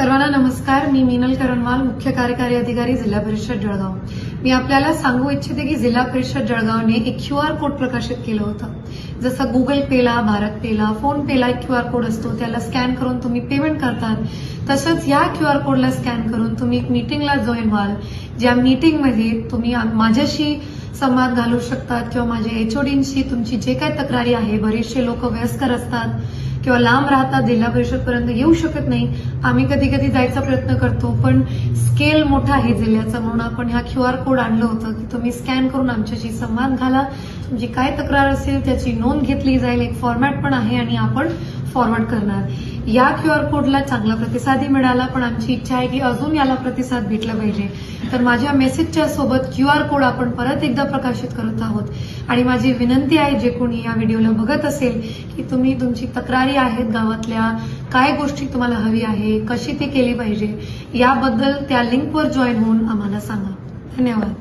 सर्वांना नमस्कार. मी मीनल करणवाल मुख्य कार्यकारी अधिकारी जिल्हा परिषद जळगाव. मी आपल्याला सांगू इच्छिते की जिल्हा परिषद जळगावने एक क्यू आर कोड प्रकाशित केलं होतं. जसं गुगल पेला भारत पेला फोन पेला एक क्यू आर कोड असतो. त्याला स्कॅन करून तुम्ही पेमेंट करतात. तसंच या क्यू आर कोडला स्कॅन करून तुम्ही एक मीटिंगला जॉईन व्हाल. ज्या मीटिंगमध्ये तुम्ही माझ्याशी संवाद घालू शकतात किंवा माझ्या एचओडींशी तुमची जे काही तक्रारी आहे बरेचसे लोक वयस्कर असतात. किंवा लांब राहतात जिल्हा परिषदपर्यंत येऊ शकत नाही. आम्ही कधी कधी जायचा प्रयत्न करतो पण स्केल मोठा आहे जिल्ह्याचा म्हणून आपण ह्या क्यू आर कोड आणलं होतं की तुम्ही स्कॅन करून आमच्याशी संवाद घाला. तुमची काय तक्रार असेल त्याची नोंद घेतली जाईल. एक फॉर्मॅट पण आहे आणि आपण फॉरवर्ड करणार. या क्यू आर कोडला चांगला प्रतिसादही मिळाला पण आमची इच्छा आहे की अजून याला प्रतिसाद भेटला पाहिजे. तर माझ्या मेसेजच्या सोबत क्यू आर कोड आपण परत एकदा प्रकाशित करत आहोत. आणि माझी विनंती आहे जे कोणी या व्हिडिओला बघत असेल की तुम्ही तुमची तक्रारी आहेत गावातल्या काय गोष्टी तुम्हाला हवी आहे कशी ती केली पाहिजे याबद्दल त्या लिंकवर जॉईन होऊन आम्हाला सांगा. धन्यवाद.